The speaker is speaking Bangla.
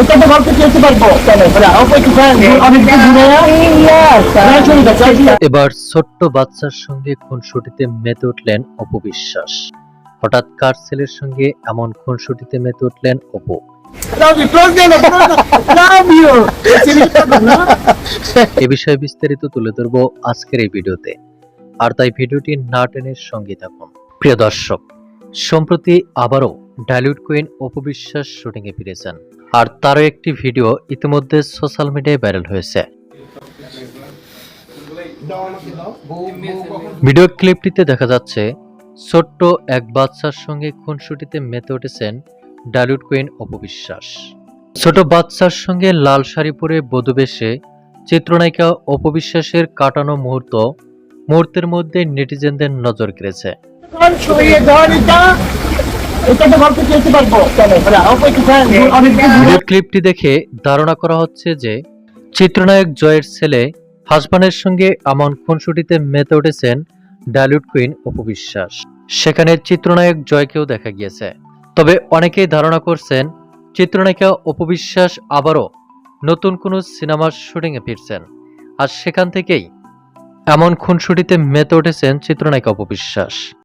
এটা তো ভাবতে চেয়েতে পারব হ্যাঁ, এবার ছোট্ট বাচ্চার সঙ্গে খুনসুটিতে মেতে উঠলেন অপবিশ্বাস হঠাৎ কার ছেলের সঙ্গে এমন খুনসুটিতে মেতে উঠলেন অপু এ বিষয়ে বিস্তারিত তুলে ধরবো আজকের এই ভিডিওতে আর তাই ভিডিওটি না টেনের সঙ্গে থাকুন প্রিয় দর্শক সম্প্রতি আবারও ডালিউড কুইন অপবিশ্বাস শুটিংয়ে ফিরেছেন আর তারও একটি ভিডিও ইতিমধ্যে সোশ্যাল মিডিয়ায় ভাইরাল হয়েছে। ভিডিও ক্লিপটিতে দেখা যাচ্ছে, ছোট্ট এক বাচ্চার সঙ্গে খুনসুটিতে মেতে উঠেছেন ডালিউড কুইন অপবিশ্বাস ছোট বাচ্চার সঙ্গে লাল শাড়ি পরে বধুবেশে চিত্রনায়িকা অপবিশ্বাসের কাটানো মুহূর্ত মুহূর্তের মধ্যে নেটিজেনদের নজর কেড়েছে। ভিডিও ক্লিপটি দেখে ধারণা করা হচ্ছে যে চিত্রনায়ক জয়ের ছেলে হাসবানের সঙ্গে এমন খুনসুটিতে মেতে উঠেছেন ডালিউড কুইন অপবিশ্বাস সেখানে চিত্রনায়ক জয়কেও দেখা গিয়েছে। তবে অনেকেই ধারণা করছেন চিত্রনায়িকা অপবিশ্বাস আবারও নতুন কোনো সিনেমার শুটিংয়ে ফিরছেন। আর সেখান থেকেই এমন খুনসুটিতে মেতে উঠেছেন চিত্রনায়িকা অপবিশ্বাস